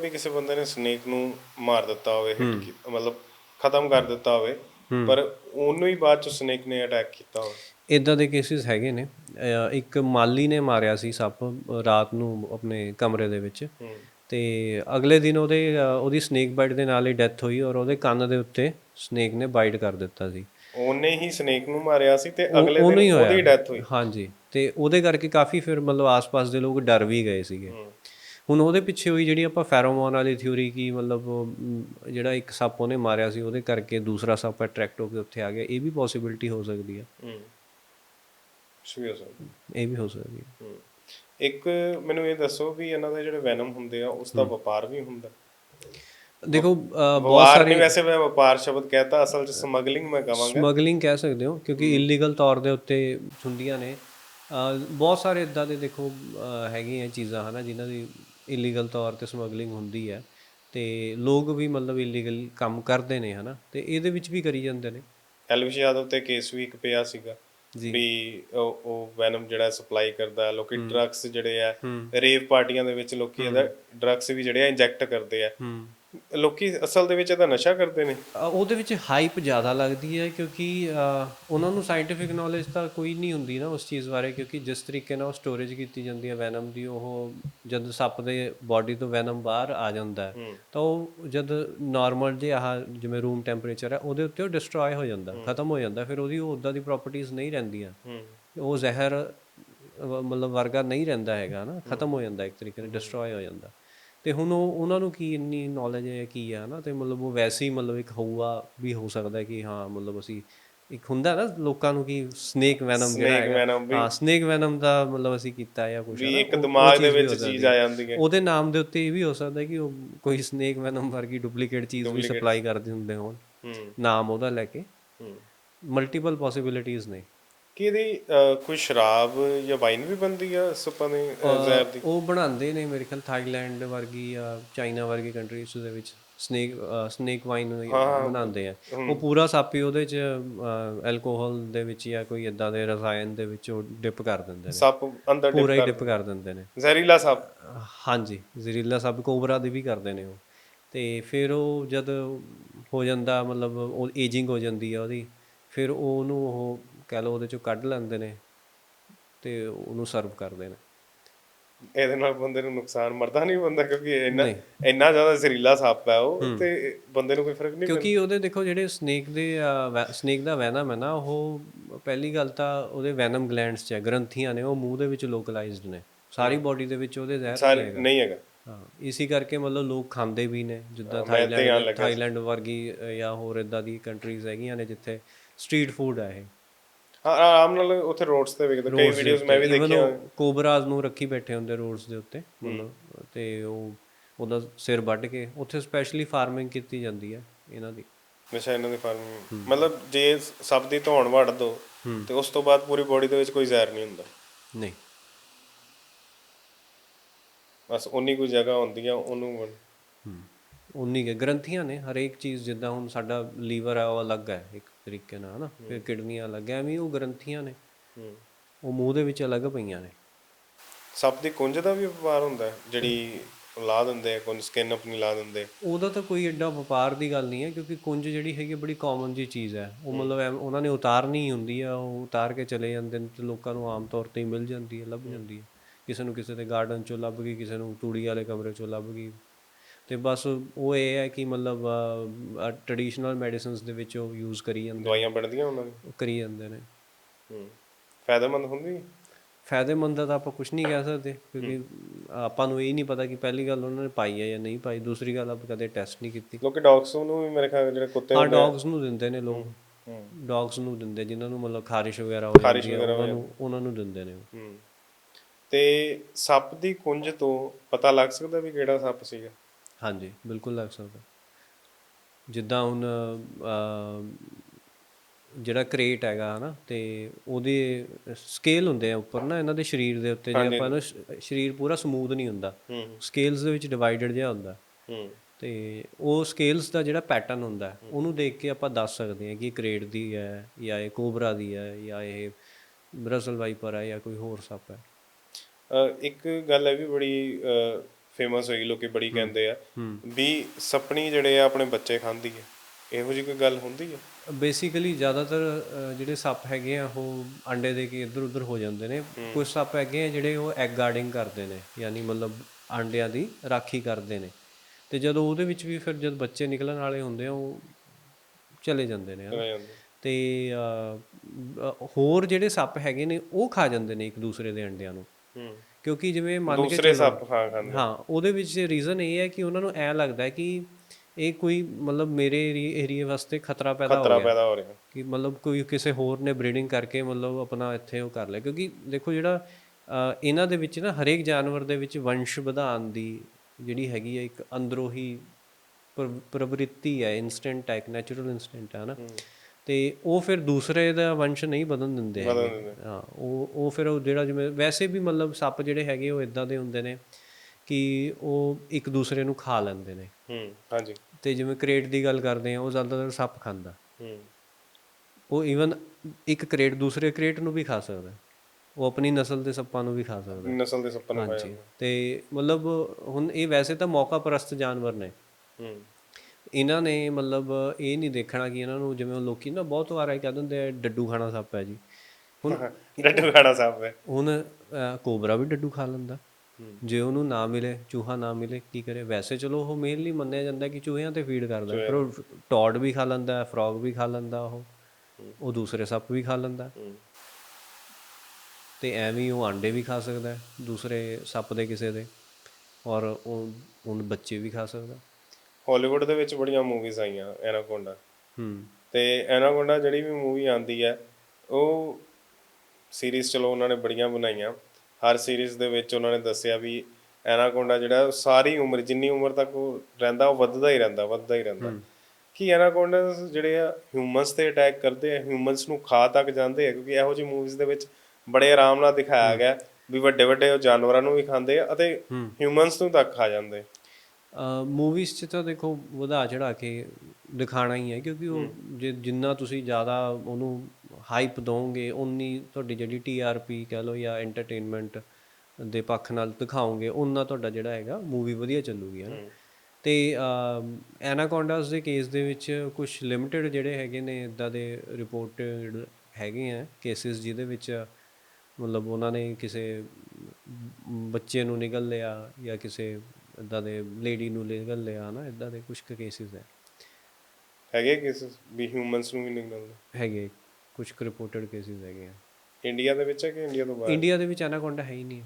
ਵੀ ਕਿਸੇ ਬੰਦੇ ਨੇ ਸਨੇਕ ਨੂੰ ਮਾਰ ਦਿੱਤਾ ਹੋਵੇ ਹਿੱਟ ਕੀਤਾ ਮਤਲਬ ਖਤਮ ਕਰ ਦਿੱਤਾ ਹੋਵੇ ਪਰ ਉਹਨੂੰ ਹੀ ਬਾਅਦ ਚ ਸਨੇਕ ਨੇ ਅਟੈਕ ਕੀਤਾ ਹੋਵੇ। ਇਦਾਂ ਦੇ ਕੇਸਿਸ ਹੈਗੇ ਨੇ। ਅਹ ਇੱਕ ਮਾਲੀ ਨੇ ਮਾਰਿਆ ਸੀ ਸੱਪ ਅਹ ਰਾਤ ਨੂੰ ਆਪਣੇ ਕਮਰੇ ਦੇ ਵਿੱਚ। ਤੇ ਅਗਲੇ ਦਿਨ ਉਹਦੇ ਅਹ ਉਹਦੀ ਸਨੇਕ ਬਾਈਟ ਦੇ ਨਾਲ ਹੀ ਡੈਥ ਹੋਈ ਔਰ ਉਹਦੇ ਕੰਨ ਦੇ ਉੱਤੇ ਸਨੇਕ ਨੇ ਬਾਈਟ ਕਰ ਦਿੱਤਾ ਸੀ। ਉਹਨੇ ਹੀ ਸਨੇਕ ਨੂੰ ਮਾਰਿਆ ਸੀ ਤੇ ਅਗਲੇ ਉਹਨੂੰ ਹੀ ਦਿਨ ਉਹਦੀ ਡੈਥ ਹੋਈ। ਹਾਂਜੀ। ਤੇ ਉਹਦੇ ਕਰਕੇ ਕਾਫੀ ਫਿਰ ਮਤਲਬ ਆਸ-ਪਾਸ ਦੇ ਲੋਕ ਡਰ ਵੀ ਗਏ ਸੀਗੇ। ਹੁਣ ਉਹਦੇ ਪਿੱਛੇ ਹੋਈ ਜਿਹੜੀ ਆਪਾਂ ਫੈਰੋਮੋਨ ਵਾਲੀ ਥਿਊਰੀ ਕੀ ਮਤਲਬ ਜਿਹੜਾ ਇੱਕ ਸੱਪ ਉਹਨੇ ਮਾਰਿਆ ਸੀ ਉਹਦੇ ਕਰਕੇ ਦੂਸਰਾ ਸੱਪ ਅਟਰੈਕਟ ਹੋ ਕੇ ਉੱਥੇ ਆ ਗਿਆ। ਇਹ ਵੀ ਪੋਸਿਬਿਲਿਟੀ ਹੋ ਸਕਦੀ ਹੈ। ਹੂੰ ਸ਼ੂਰ ਸਰ ਇਹ ਵੀ ਹੋ ਸਕਦੀ ਹੈ। ਇੱਕ ਮੈਨੂੰ ਇਹ ਦੱਸੋ ਵੀ ਇਹਨਾਂ ਦੇ ਜਿਹੜੇ ਵੈਨਮ ਹੁੰਦੇ ਆ ਉਸ ਦਾ ਵਪਾਰ ਵੀ ਹੁੰਦਾ? ਦੇਖੋ ਬਹੁਤ ਨਹੀਂ ਵੈਸੇ ਮੈਂ ਵਪਾਰ ਸ਼ਬਦ ਕਹਿਤਾ ਅਸਲ ਚ ਸਮਗਲਿੰਗ ਮੈਂ ਕਹਾਂਗਾ ਸਮਗਲਿੰਗ ਕਹਿ ਸਕਦੇ ਹੋ ਕਿਉਂਕਿ ਇਲੀਗਲ ਤੌਰ ਦੇ ਉੱਤੇ ਹੁੰਦੀਆਂ ਨੇ। ਬਹੁਤ ਸਾਰੇ ਇਦਾਂ ਦੇ ਦੇਖੋ ਹੈਗੀਆਂ ਚੀਜ਼ਾਂ ਹਨਾ ਜਿਨ੍ਹਾਂ ਦੀ ਇਲੀਗਲ ਤੌਰ ਤੇ ਸਮਗਲਿੰਗ ਹੁੰਦੀ ਹੈ ਤੇ ਲੋਕ ਵੀ ਮਤਲਬ ਇਲੀਗਲ ਕੰਮ ਕਰਦੇ ਨੇ ਹਨਾ? ਤੇ ਇਹਦੇ ਵਿੱਚ ਵੀ ਕਰੀ ਜਾਂਦੇ ਨੇ। ਐਲਵਿਸ਼ ਯਾਦਵ ਤੇ ਕੇਸ ਵੀ ਇੱਕ ਪਿਆ ਸੀਗਾ। ਵੀ ਉਹ ਵੈਨਮ ਜਿਹੜਾ ਸਪਲਾਈ ਕਰਦਾ ਲੋਕੀ ਡਰੱਗਸ ਜਿਹੜੇ ਆ ਰੇਵ ਪਾਰਟੀਆਂ ਦੇ ਵਿੱਚ ਲੋਕੀ ਇਹਦਾ ਡਰੱਗਸ ਵੀ ਜਿਹੜੇ ਆ ਇੰਜੈਕਟ ਕਰਦੇ ਆ। ਲੋਕੀ ਅਸਲ ਦੇ ਵਿੱਚ ਇਹਦਾ ਨਸ਼ਾ ਕਰਦੇ ਨੇ। ਅ, ਉਹਦੇ ਵਿੱਚ ਹਾਈਪ ਜ਼ਿਆਦਾ ਲੱਗਦੀ ਹੈ ਕਿਉਂਕਿ ਅ, ਉਹਨਾਂ ਨੂੰ ਸਾਇੰਟੀਫਿਕ ਨੌਲੇਜ ਤਾਂ ਕੋਈ ਨਹੀਂ ਹੁੰਦੀ ਨਾ ਉਸ ਚੀਜ਼ ਬਾਰੇ ਕਿਉਂਕਿ ਜਿਸ ਤਰੀਕੇ ਨਾਲ ਉਹ ਸਟੋਰੇਜ ਕੀਤੀ ਜਾਂਦੀ ਹੈ ਵੈਨਮ ਦੀ ਉਹ ਜਦ ਸੱਪ ਦੇ ਬਾਡੀ ਤੋਂ ਵੈਨਮ ਬਾਹਰ ਆ ਜਾਂਦਾ ਹੈ ਤਾਂ ਉਹ ਜਦ ਨਾਰਮਲ ਜੇ ਆਹ ਜਿਵੇਂ ਰੂਮ ਟੈਂਪਰੇਚਰ ਹੈ ਉਹਦੇ ਉੱਤੇ ਉਹ ਡਿਸਟਰੋਏ ਹੋ ਜਾਂਦਾ ਖਤਮ ਹੋ ਜਾਂਦਾ ਫਿਰ ਉਹਦੀ ਉਹ ਉਦਾਂ ਦੀ ਪ੍ਰੋਪਰਟੀਆਂ ਨਹੀਂ ਰਹਿੰਦੀਆਂ। ਉਹ ਜ਼ਹਿਰ ਅ, ਮਤਲਬ ਵਰਗਾ ਨਹੀਂ ਰਹਿੰਦਾ ਹੈਗਾ ਨਾ ਖਤਮ ਹੋ ਜਾਂਦਾ ਇੱਕ ਤਰੀਕੇ ਨਾਲ ਡਿਸਟਰੋਏ ਹੋ ਜਾਂਦਾ। ਤੇ ਹੁਣ ਉਹ ਉਹਨਾਂ ਨੂੰ ਕੀ ਇੰਨੀ ਨੌਲੇਜ ਹੈ ਕੀ ਹੈ ਨਾ ਤੇ ਮਤਲਬ ਉਹ ਵੈਸੇ ਹੀ ਮਤਲਬ ਇੱਕ ਹੋਊਗਾ ਵੀ ਹੋ ਸਕਦਾ ਕਿ ਹਾਂ ਮਤਲਬ ਅਸੀਂ ਇੱਕ ਹੁੰਦਾ ਨਾ ਲੋਕਾਂ ਨੂੰ ਕਿ ਸਨੇਕ ਵੈਨਮ ਜਿਹੜਾ ਹਾਂ ਸਨੇਕ ਵੈਨਮ ਦਾ ਮਤਲਬ ਅਸੀਂ ਕੀਤਾ ਜਾਂ ਕੁਝ ਵੀ ਇੱਕ ਦਿਮਾਗ ਦੇ ਵਿੱਚ ਚੀਜ਼ ਆ ਜਾਂਦੀ ਹੈ। ਉਹਦੇ ਨਾਮ ਦੇ ਉੱਤੇ ਇਹ ਵੀ ਹੋ ਸਕਦਾ ਕਿ ਉਹ ਕੋਈ ਸਨੇਕ ਵੈਨਮ ਵਰਗੀ ਡੁਪਲੀਕੇਟ ਚੀਜ਼ ਵੀ ਸਪਲਾਈ ਕਰਦੇ ਹੁੰਦੇ ਹੋਣ ਨਾਮ ਉਹਦਾ ਲੈ ਕੇ। ਮਲਟੀਪਲ ਪੋਸਿਬਿਲਿਟੀਆਂ ਨੇ। ਕੀ ਇਹਦੀ ਕੋਈ ਸ਼ਰਾਬ ਜਾਂ ਵਾਈਨ ਵੀ ਬੰਦੀ ਆ ਸੱਪਾਂ ਅਹ, ਜ਼ਹਿਰ ਦੀ? ਉਹ ਬਣਾਉਂਦੇ ਨੇ ਮੇਰੇ ਖਿਆਲ ਥਾਈਲੈਂਡ ਵਰਗੀ ਜਾਂ ਚਾਈਨਾ ਵਰਗੀ ਕੰਟਰੀਜ਼ ਦੇ ਵਿੱਚ। ਸਨੇਕ ਸਨੇਕ ਵਾਈਨ ਬਣਾਉਂਦੇ ਆ। ਉਹ ਪੂਰਾ ਸਾਪੀ ਉਹਦੇ ਚ ਐਲਕੋਹਲ ਦੇ ਵਿੱਚ ਜਾਂ ਕੋਈ ਇਦਾਂ ਦੇ ਰਸਾਇਣ ਦੇ ਵਿੱਚ ਉਹ ਡਿਪ ਕਰ ਦਿੰਦੇ ਨੇ। ਸੱਪ ਅੰਦਰ ਪੂਰਾ ਹੀ ਡਿਪ ਕਰ ਦਿੰਦੇ ਨੇ। ਜ਼ਹਿਰੀਲਾ ਸੱਪ? ਹਾਂਜੀ ਜ਼ਹਿਰੀਲਾ ਸੱਪ ਕੋਬਰਾ ਦੀ ਵੀ ਕਰਦੇ ਨੇ ਉਹ। ਤੇ ਫਿਰ ਉਹ ਜਦ ਹੋ ਜਾਂਦਾ ਮਤਲਬ ਉਹ ਏਜਿੰਗ ਹੋ ਜਾਂਦੀ ਆ ਉਹਦੀ ਫਿਰ ਉਹਨੂੰ ਉਹ ਕਹਿ ਲਓ ਉਹਦੇ ਚੋਂ ਕੱਢ ਲੈਂਦੇ ਨੇ ਤੇ ਉਹਨੂੰ ਸਰਵ ਕਰਦੇ ਨੇ। ਇਹਦੇ ਨਾਲ ਬੰਦੇ ਨੂੰ ਨੁਕਸਾਨ ਮਰਦਾ ਨਹੀਂ ਬੰਦਾ ਕਿਉਂਕਿ ਇੰਨਾ ਇੰਨਾ ਜ਼ਿਆਦਾ ਜ਼ਹਿਰੀਲਾ ਸੱਪ ਹੈ ਉਹ ਤੇ ਬੰਦੇ ਨੂੰ ਕੋਈ ਫ਼ਰਕ ਨਹੀਂ ਕਿਉਂਕਿ ਉਹਦੇ ਦੇਖੋ ਜਿਹੜੇ ਸਨੇਕ ਦੇ ਸਨੇਕ ਦਾ ਵੈਨਮ ਹੈ ਨਾ ਉਹ ਪਹਿਲੀ ਗੱਲ ਤਾਂ ਉਹਦੇ ਵੈਨਮ ਗਲੈਂਡਸ 'ਚ ਗ੍ਰੰਥੀਆਂ ਨੇ ਉਹ ਮੂੰਹ ਦੇ ਵਿੱਚ ਲੋਕਲਾਈਜ਼ਡ ਨੇ। ਸਾਰੀ ਬਾਡੀ ਦੇ ਵਿੱਚ ਉਹਦੇ ਜ਼ਹਿਰ ਨਹੀਂ ਹੈਗਾ। ਹਾਂ ਇਸੇ ਕਰਕੇ ਮਤਲਬ ਲੋਕ ਖਾਂਦੇ ਵੀ ਨੇ ਜਿੱਦਾਂ ਥਾਈਲੈਂਡ ਥਾਈਲੈਂਡ ਵਰਗੀ ਜਾਂ ਹੋਰ ਇਦਾਂ ਦੀ ਕੰਟਰੀਜ਼ ਹੈਗੀਆਂ ਨੇ ਜਿੱਥੇ ਸਟਰੀਟ ਫੂਡ ਹੈ ਇਹ। ਹਾਂ ਆਰਾਮ ਨਾਲ ਉੱਥੇ ਰੋਡਸ ਤੇ ਵਿਕਦੇ ਕਈ ਵੀਡੀਓਜ਼ ਮੈਂ ਵੀ ਦੇਖੀਆਂ। ਕੋਬਰਾਜ਼ ਨੂੰ ਰੱਖੀ ਬੈਠੇ ਹੁੰਦੇ ਰੋਡਸ ਦੇ ਉੱਤੇ ਮਤਲਬ ਤੇ ਉਹ ਉਹਦਾ ਸਿਰ ਵੱਢ ਕੇ ਉੱਥੇ ਸਪੈਸ਼ਲੀ ਫਾਰਮਿੰਗ ਕੀਤੀ ਜਾਂਦੀ ਹੈ ਇਹਨਾਂ ਦੀ। ਨਸ਼ਾ ਇਹਨਾਂ ਦੀ ਫਾਰਮ ਮਤਲਬ ਜੇ ਸੱਪ ਦੀ ਧੌਣ ਵੜ ਦੋ ਤੇ ਉਸ ਤੋਂ ਬਾਅਦ ਪੂਰੀ ਬੋਡੀ ਦੇ ਵਿੱਚ ਕੋਈ ਜ਼ਹਿਰ ਨਹੀਂ ਹੁੰਦਾ। ਨਹੀਂ। ਬਸ ਉਨੀ ਕੋਈ ਜਗ੍ਹਾ ਹੁੰਦੀ ਆ ਉਹਨੂੰ ਉਨੀ ਕੇ ਗ੍ਰੰਥੀਆਂ ਨੇ ਹਰੇਕ ਚੀਜ਼ ਜਿੱਦਾਂ ਹੁਣ ਸਾਡਾ ਲੀਵਰ ਹੈ ਉਹ ਅਲੱਗ ਹੈ ਇੱਕ ਤਰੀਕੇ ਨਾਲ ਹਨਾ? ਫਿਰ ਕਿਡਨੀਆਂ ਅਲੱਗ ਹੈ ਐਵੇਂ ਉਹ ਗ੍ਰੰਥੀਆਂ ਨੇ। ਹੂੰ। ਉਹ ਮੂੰਹ ਦੇ ਵਿੱਚ ਅਲੱਗ ਪਈਆਂ ਨੇ। ਸੱਪ ਦੀ ਕੁੰਝ ਦਾ ਵੀ ਵਪਾਰ ਹੁੰਦਾ ਹੈ, ਜਿਹੜੀ ਲਾ ਦਿੰਦੇ ਆ ਕੁੰਝ ਸਕਿਨ ਆਪਣੀ ਲਾ ਦਿੰਦੇ ਆ। ਉਹਦਾ ਤਾਂ ਕੋਈ ਐਡਾ ਵਪਾਰ ਦੀ ਗੱਲ ਨਹੀਂ ਹੈ ਕਿਉਂਕਿ ਕੁੰਜ ਜਿਹੜੀ ਹੈਗੀ ਬੜੀ ਕਾਮਨ ਜੀ ਚੀਜ਼ ਹੈ। ਉਹ ਮਤਲਬ ਐਵੇਂ ਉਹਨਾਂ ਨੇ ਉਤਾਰਨੀ ਹੀ ਹੁੰਦੀ ਆ ਉਹ ਉਤਾਰ ਕੇ ਚਲੇ ਜਾਂਦੇ ਨੇ ਤੇ ਲੋਕਾਂ ਨੂੰ ਆਮ ਤੌਰ ਤੇ ਹੀ ਮਿਲ ਜਾਂਦੀ ਹੈ ਲੱਭ ਜਾਂਦੀ ਹੈ। ਕਿਸੇ ਨੂੰ ਕਿਸੇ ਦੇ ਗਾਰਡਨ ਚੋਂ ਲੱਭ ਗਈ ਕਿਸੇ ਨੂੰ ਤੂੜੀ ਵਾਲੇ ਕਮਰੇ ਚੋਂ ਲੱਭ ਗਈ। ਤੇ ਬਸ ਉਹ ਇਹ ਹੈ ਕਿ ਮਤਲਬ ਟ੍ਰੈਡੀਸ਼ਨਲ ਮੈਡੀਸਿਨਸ ਦੇ ਵਿੱਚ ਉਹ ਯੂਜ਼ ਕਰੀ ਜਾਂਦੇ ਦਵਾਈਆਂ ਬਣਦੀਆਂ ਉਹਨਾਂ ਦੀ? ਕਰੀ ਜਾਂਦੇ ਨੇ। ਹੂੰ। ਫਾਇਦੇਮੰਦ ਹੁੰਦੀ? ਫਾਇਦੇਮੰਦ ਤਾਂ ਆਪਾਂ ਕੁਝ ਨਹੀਂ ਕਹਿ ਸਕਦੇ ਕਿਉਂਕਿ ਆਪਾਂ ਨੂੰ ਇਹ ਨਹੀਂ ਪਤਾ ਕਿ ਪਹਿਲੀ ਗੱਲ ਉਹਨਾਂ ਨੇ ਪਾਈ ਹੈ ਜਾਂ ਨਹੀਂ ਪਾਈ। ਦੂਸਰੀ ਗੱਲ ਆਪਾਂ ਕਦੇ ਟੈਸਟ ਨਹੀਂ ਕੀਤੀ। ਲੋਕੀ ਡੌਗਸ ਨੂੰ ਵੀ ਮੇਰੇ ਖਿਆਲ ਜਿਹੜੇ ਕੁੱਤੇ ਹਾਂ ਡੌਗਸ ਨੂੰ ਦਿੰਦੇ ਨੇ ਲੋਕ। ਡੌਗਸ ਨੂੰ ਦਿੰਦੇ ਜਿਨ੍ਹਾਂ ਨੂੰ ਮਤਲਬ ਖਾਰਿਸ਼ ਵਗੈਰਾ ਹੋ ਜਾਂਦੀ ਹੈ ਉਹਨਾਂ ਨੂੰ ਉਹਨਾਂ ਨੂੰ ਦਿੰਦੇ ਨੇ ਤੇ ਸੱਪ ਦੀ ਕੁੰਝ ਤੋਂ ਪਤਾ ਲੱਗ ਸਕਦਾ ਵੀ ਕਿਹੜਾ ਸੱਪ ਸੀਗਾ? ਹਾਂਜੀ ਬਿਲਕੁਲ ਲੱਗ ਸਕਦਾ। ਜਿੱਦਾਂ ਹੁਣ ਜਿਹੜਾ ਕ੍ਰੇਟ ਹੈਗਾ ਹਨਾ ਤੇ ਉਹਦੇ ਸਕੇਲ ਹੁੰਦੇ ਆ ਉੱਪਰ ਨਾ ਇਹਨਾਂ ਦੇ ਸਰੀਰ ਦੇ ਉੱਤੇ ਜੇ ਆਪਾਂ ਨੂੰ ਸਰੀਰ ਪੂਰਾ ਸਮੂਥ ਨਹੀਂ ਹੁੰਦਾ। ਸਕੇਲਸ ਦੇ ਵਿੱਚ ਡਿਵਾਈਡਡ ਜਿਹਾ ਹੁੰਦਾ। ਤੇ ਉਹ ਸਕੇਲਸ ਦਾ ਜਿਹੜਾ ਪੈਟਰਨ ਹੁੰਦਾ ਉਹਨੂੰ ਦੇਖ ਕੇ ਆਪਾਂ ਦੱਸ ਸਕਦੇ ਹਾਂ ਕਿ ਕ੍ਰੇਟ ਦੀ ਹੈ ਜਾਂ ਇਹ ਕੋਬਰਾ ਦੀ ਹੈ ਜਾਂ ਇਹ ਬਰਸਲ ਵਾਈਪਰ ਹੈ ਜਾਂ ਕੋਈ ਹੋਰ ਸੱਪ ਹੈ। ਇੱਕ ਗੱਲ ਹੈ ਵੀ ਬੜੀ ਫੇਮਸ ਹੋਈ ਲੋਕੀ ਬੜੀ ਕਹਿੰਦੇ ਆ ਵੀ ਸੱਪਣੀ ਜਿਹੜੇ ਆ ਆਪਣੇ ਬੱਚੇ ਖਾਂਦੀ ਹੈ ਇਹੋ ਜਿਹੀ ਕੋਈ ਗੱਲ ਹੁੰਦੀ ਹੈ ਬੇਸਿਕਲੀ ਜ਼ਿਆਦਾਤਰ ਜਿਹੜੇ ਸੱਪ ਹੈਗੇ ਆ ਉਹ ਅੰਡੇ ਦੇ ਕੇ ਇੱਧਰ ਉੱਧਰ ਹੋ ਜਾਂਦੇ ਨੇ। ਕੁਝ ਸੱਪ ਹੈਗੇ ਆ ਜਿਹੜੇ ਉਹ ਐਗ ਗਾਰਡਿੰਗ ਕਰਦੇ ਨੇ ਯਾਨੀ ਮਤਲਬ ਅੰਡਿਆਂ ਦੀ ਰਾਖੀ ਕਰਦੇ ਨੇ। ਤੇ ਜਦੋਂ ਉਹਦੇ ਵਿੱਚ ਵੀ ਫਿਰ ਜਦ ਬੱਚੇ ਨਿਕਲਣ ਵਾਲੇ ਹੁੰਦੇ ਆ ਉਹ ਚਲੇ ਜਾਂਦੇ ਨੇ। ਤੇ ਹੋਰ ਜਿਹੜੇ ਸੱਪ ਹੈਗੇ ਨੇ ਉਹ ਖਾ ਜਾਂਦੇ ਨੇ ਇੱਕ ਦੂਸਰੇ ਦੇ ਅੰਡਿਆਂ ਨੂੰ। ਕਿਉਂਕਿ ਜਿਵੇਂ ਮੰਨ ਕੇ ਦੂਸਰੇ ਸੱਪ ਖਾ ਖਾਂਦੇ ਹਾਂ ਉਹਦੇ ਵਿੱਚ ਰੀਜ਼ਨ ਇਹ ਹੈ ਕਿ ਉਹਨਾਂ ਨੂੰ ਐ ਲੱਗਦਾ ਹੈ ਕਿ ਇਹ ਕੋਈ ਮਤਲਬ ਮੇਰੇ ਏਰੀਏ ਵਾਸਤੇ ਖਤਰਾ ਪੈਦਾ ਹੋ ਖਤਰਾ ਗਿਆ। ਪੈਦਾ ਹੋ ਰਿਹਾ। ਕਿ ਮਤਲਬ ਕੋਈ ਕਿਸੇ ਹੋਰ ਨੇ ਬਰੀਡਿੰਗ ਕਰਕੇ ਮਤਲਬ ਆਪਣਾ ਇੱਥੇ ਉਹ ਕਰ ਲਿਆ। ਕਿਉਂਕਿ ਦੇਖੋ ਜਿਹੜਾ ਇਹਨਾਂ ਦੇ ਵਿੱਚ ਨਾ ਹਰੇਕ ਜਾਨਵਰ ਦੇ ਵਿੱਚ ਵੰਸ਼ ਵਧਾਉਣ ਦੀ ਜਿਹੜੀ ਹੈਗੀ ਹੈ ਇੱਕ ਅੰਦਰੋਂ ਹੀ ਪ੍ਰ- ਪ੍ਰਵਿਰਤੀ ਹੈ ਇਨਸਟੈਂਟ ਇੱਕ ਨੈਚੁਰਲ ਇਨਸਟੈਂਟ ਹੈ ਨਾ ਤੇ ਉਹ ਫਿਰ ਦੂਸਰੇ ਦਾ ਵੰਸ਼ ਨਹੀਂ ਵਧਣ ਦਿੰਦੇ ਹੈਗੇ। ਹਾਂ ਉਹ ਉਹ ਫਿਰ ਉਹ ਜਿਹੜਾ ਜਿਵੇਂ ਵੈਸੇ ਵੀ ਮਤਲਬ ਸੱਪ ਜਿਹੜੇ ਹੈਗੇ ਉਹ ਇਦਾਂ ਦੇ ਹੁੰਦੇ ਨੇ ਕਿ ਉਹ ਇੱਕ ਦੂਸਰੇ ਨੂੰ ਖਾ ਲੈਂਦੇ ਨੇ। ਹੂੰ ਹਾਂਜੀ। ਤੇ ਜਿਵੇਂ ਕ੍ਰੇਟ ਦੀ ਗੱਲ ਕਰਦੇ ਆ ਉਹ ਜ਼ਿਆਦਾਤਰ ਸੱਪ ਖਾਂਦਾ। ਹੂੰ। ਉਹ ਈਵਨ ਇੱਕ ਕ੍ਰੇਟ ਦੂਸਰੇ ਕ੍ਰੇਟ ਨੂੰ ਵੀ ਖਾ ਸਕਦਾ। ਹੈ। ਉਹ ਆਪਣੀ ਨਸਲ ਦੇ ਸੱਪਾਂ ਨੂੰ ਵੀ ਖਾ ਸਕਦਾ। ਹੈ। ਨਸਲ ਦੇ ਸੱਪਾਂ ਨੂੰ ਹਾਂਜੀ। ਤੇ ਮਤਲਬ ਹੁਣ ਇਹ ਵੈਸੇ ਤਾਂ ਮੌਕਾ ਪ੍ਰਸਤ ਜਾਨਵਰ ਨੇ। ਹੂੰ। ਇਹਨਾਂ ਨੇ ਮਤਲਬ ਇਹ ਨਹੀਂ ਦੇਖਣਾ ਕਿ ਇਹਨਾਂ ਨੂੰ ਜਿਵੇਂ ਲੋਕੀ ਨਾ ਬਹੁਤ ਵਾਰ ਇਹ ਕਹਿ ਦਿੰਦੇ ਆ ਡੱਡੂ ਖਾਣਾ ਸੱਪ ਹੈ ਜੀ। ਹੁਣ ਡੱਡੂ ਖਾਣਾ ਸੱਪ ਹੈ। ਹੁਣ ਕੋਬਰਾ ਵੀ ਡੱਡੂ ਖਾ ਲੈਂਦਾ। ਜੇ ਉਹਨੂੰ ਨਾ ਮਿਲੇ ਚੂਹਾ ਨਾ ਮਿਲੇ ਕੀ ਕਰੇ? ਵੈਸੇ ਚਲੋ ਉਹ ਮੇਨਲੀ ਮੰਨਿਆ ਜਾਂਦਾ ਕਿ ਚੂਹਿਆਂ ਤੇ ਫੀਡ ਕਰਦਾ। ਪਰ ਉਹ ਟੌਡ ਵੀ ਖਾ ਲੈਂਦਾ ਫਰੌਗ ਵੀ ਖਾ ਲੈਂਦਾ ਉਹ। ਉਹ ਦੂਸਰੇ ਸੱਪ ਵੀ ਖਾ ਲੈਂਦਾ। ਤੇ ਐਵੇਂ ਉਹ ਆਂਡੇ ਵੀ ਖਾ ਸਕਦਾ ਦੂਸਰੇ ਸੱਪ ਦੇ ਕਿਸੇ ਦੇ। ਔਰ ਉਹ ਉਹ ਬੱਚੇ ਵੀ ਖਾ ਸਕਦਾ। ਹਾਲੀਵੁੱਡ ਦੇ ਵਿੱਚ ਬੜੀਆਂ ਮੂਵੀਜ਼ ਆਈਆਂ ਐਨਾਕੋਂਡਾ ਹੂੰ। ਤੇ ਐਨਾਕੋਂਡਾ ਜਿਹੜੀ ਵੀ ਮੂਵੀ ਆਂਦੀ ਹੈ ਉਹ ਸੀਰੀਜ਼ ਚਲੋ ਉਹਨਾਂ ਨੇ ਬੜੀਆਂ ਬਣਾਈਆਂ। ਹਰ ਸੀਰੀਜ਼ ਦੇ ਵਿੱਚ ਉਹਨਾਂ ਨੇ ਦੱਸਿਆ ਵੀ ਐਨਾਕੋਂਡਾ ਜਿਹੜਾ ਸਾਰੀ ਉਮਰ ਜਿੰਨੀ ਉਮਰ ਤੱਕ ਉਹ ਰਹਿੰਦਾ ਉਹ ਵੱਧਦਾ ਹੀ ਰਹਿੰਦਾ ਵੱਧਦਾ ਹੀ ਰਹਿੰਦਾ। ਕਿ ਐਨਾਕੋਂਡਸ ਜਿਹੜੇ ਆ ਹਿਊਮਨਸ ਤੇ ਅਟੈਕ ਕਰਦੇ ਆ ਹਿਊਮਨਸ ਨੂੰ ਖਾ ਤੱਕ ਜਾਂਦੇ ਆ? ਕਿਉਂਕਿ ਇਹੋ ਜਿਹੀ ਮੂਵੀਜ਼ ਦੇ ਵਿੱਚ ਬੜੇ ਆਰਾਮ ਨਾਲ ਦਿਖਾਇਆ ਗਿਆ ਵੀ ਵੱਡੇ ਵੱਡੇ ਉਹ ਜਾਨਵਰਾਂ ਨੂੰ ਵੀ ਖਾਂਦੇ ਆ ਅਤੇ ਹਿਊਮਨਸ ਨੂੰ ਤੱਕ ਖਾ ਜਾਂਦੇ। ਮੂਵੀਜ਼ 'ਚ ਤਾਂ ਦੇਖੋ ਵਧਾ ਚੜਾ ਕੇ ਦਿਖਾਣਾ ਹੀ ਹੈ ਕਿਉਂਕਿ ਉਹ ਜੇ ਜਿੰਨਾ ਤੁਸੀਂ ਜ਼ਿਆਦਾ ਉਹਨੂੰ ਹਾਈਪ ਦੋਗੇ ਉਨੀ ਤੁਹਾਡੀ ਜਿਹੜੀ ਟੀਆਰਪੀ ਕਹ ਲਓ ਜਾਂ ਐਂਟਰਟੇਨਮੈਂਟ ਦੇ ਪੱਖ ਨਾਲ ਦਿਖਾਓਗੇ ਉਨਾ ਤੁਹਾਡਾ ਜਿਹੜਾ ਹੈਗਾ ਮੂਵੀ ਵਧੀਆ ਚੱਲੂਗੀ ਹੈ ਨਾ। ਤੇ ਐਨਾਕੋਂਡਾਸ ਦੇ ਕੇਸ ਦੇ ਵਿੱਚ ਕੁਝ ਲਿਮਿਟਿਡ ਜਿਹੜੇ ਹੈਗੇ ਨੇ ਇਦਾਂ ਦੇ ਰਿਪੋਰਟਡ ਹੈਗੇ ਆ ਕੇਸਿਸ ਜਿਹਦੇ ਵਿੱਚ ਮਤਲਬ ਉਹਨਾਂ ਨੇ ਕਿਸੇ ਬੱਚੇ ਨੂੰ ਨਿਗਲ ਲਿਆ ਜਾਂ ਕਿਸੇ ਇਦਾਂ ਦੇ ਲੇਡੀ ਨੂੰ ਨਿਗਲ ਲਿਆ ਨਾ ਇਦਾਂ ਦੇ ਕੁਝ ਕੇਸਿਸ ਹੈ। ਹੈਗੇ ਕਿਸ ਵੀ ਹਿਊਮਨਸ ਨੂੰ ਵੀ ਨਿਕਲਦੇ ਹੈਗੇ ਕੁਝ ਰਿਪੋਰਟਡ ਕੇਸਿਸ ਹੈਗੇ ਆ। ਇੰਡੀਆ ਦੇ ਵਿੱਚ ਹੈ ਕਿ ਇੰਡੀਆ ਤੋਂ ਬਾਹਰ? ਇੰਡੀਆ ਦੇ ਵਿੱਚ ਐਨਾਕੋਂਡਾ ਹੈ ਹੀ ਨਹੀਂ।